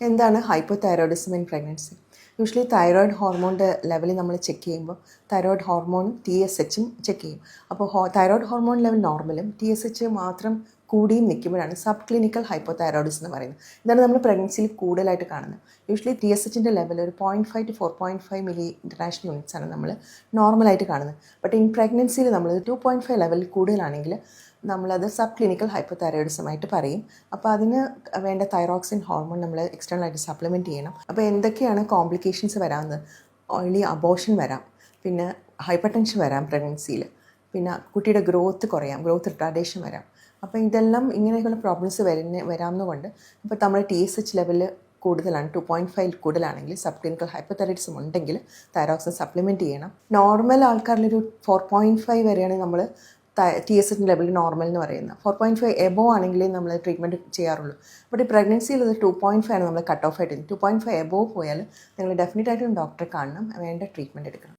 എന്താണ് hypothyroidism in pregnancy usually thyroid ഹോർമോണിന്റെ level നമ്മൾ check ചെയ്യുമ്പോൾ തൈറോയിഡ് ഹോർമോണും ടി എസ് എച്ചും ചെക്ക് ചെയ്യും. അപ്പോൾ തൈറോയിഡ് ഹോർമോൺ ലെവൽ നോർമലും ടി എസ് എച്ച് മാത്രം കൂടിയും നിൽക്കുമ്പോഴാണ് സബ് ക്ലിനിക്കൽ ഹൈപ്പോ തൈറോയിഡിസം എന്ന് പറയുന്നത്. ഇതാണ് നമ്മൾ പ്രഗ്നൻസിയിൽ കൂടുതലായിട്ട് കാണുന്നത്. യൂഷ്വലി ടി എസ് എച്ചിന്റെ ലെവൽ ഒരു point five to four point five milli international units ആണ് നമ്മൾ നോർമലായിട്ട് കാണുന്നത്. ബട്ട് ഇൻ പ്രഗ്നൻസിയിൽ നമ്മൾ ടു പോയിന്റ് ഫൈവ് ലെവലിൽ കൂടുതലാണെങ്കിൽ നമ്മളത് സബ് ക്ലിനിക്കൽ ഹൈപ്പോ തൈറോയിഡിസമായിട്ട് പറയും. അപ്പോൾ അതിന് വേണ്ട തൈറോക്സിൻ ഹോർമോൺ നമ്മൾ എക്സ്റ്റേണൽ ആയിട്ട് സപ്ലിമെന്റ് ചെയ്യണം. അപ്പോൾ എന്തൊക്കെയാണ് കോംപ്ലിക്കേഷൻസ് വരാമെന്ന് ഓൺലി അബോഷൻ വരാം. പിന്നെ ഹൈപ്പർ ടെൻഷൻ വരാം പ്രഗ്നൻസിയിൽ പിന്നെ കുട്ടിയുടെ ഗ്രോത്ത് കുറയാം. ഗ്രോത്ത് റിട്ടാർഡേഷൻ വരാം. അപ്പോൾ ഇതെല്ലാം ഇങ്ങനെയൊക്കെയുള്ള പ്രോബ്ലംസ് വരുന്ന വരാമെന്നുകൊണ്ട് ഇപ്പോൾ നമ്മൾ ടി എസ് എച്ച് ലെവൽ കൂടുതലാണ് ടു പോയിന്റ് ഫൈവ് കൂടുതലാണെങ്കിൽ സബ് ക്ലിനിക്കൽ ഹൈപ്പോതൈറോയിഡിസം ഉണ്ടെങ്കിൽ തൈറോക്സിൻ സപ്ലിമെന്റ് ചെയ്യണം. നോർമൽ ആൾക്കാരിലൊരു ഫോർ പോയിന്റ് ഫൈവ് വരെയാണ് നമ്മൾ T S H level normal എന്ന് പറയുന്നത്. ഫോർ പോയിന്റ് ഫൈവ് എബോ ആണെങ്കിലേ നമ്മൾ ട്രീറ്റ്മെന്റ് ചെയ്യാറുള്ളൂ. ബട്ട് ഈ പ്രഗ്നൻസിയിൽ അത് ടു പോയിന്റ് ഫൈവ് ആണ് നമ്മൾ കട്ട് ഓഫ് ആയിട്ട്. ടു പോയിന്റ് ഫൈവ് എബോ പോയാൽ നിങ്ങൾ ഡെഫിനറ്റ് ആയിട്ടും ഡോക്ടറെ കാണണം വേണ്ട ട്രീറ്റ്മെന്റ് എടുക്കണം.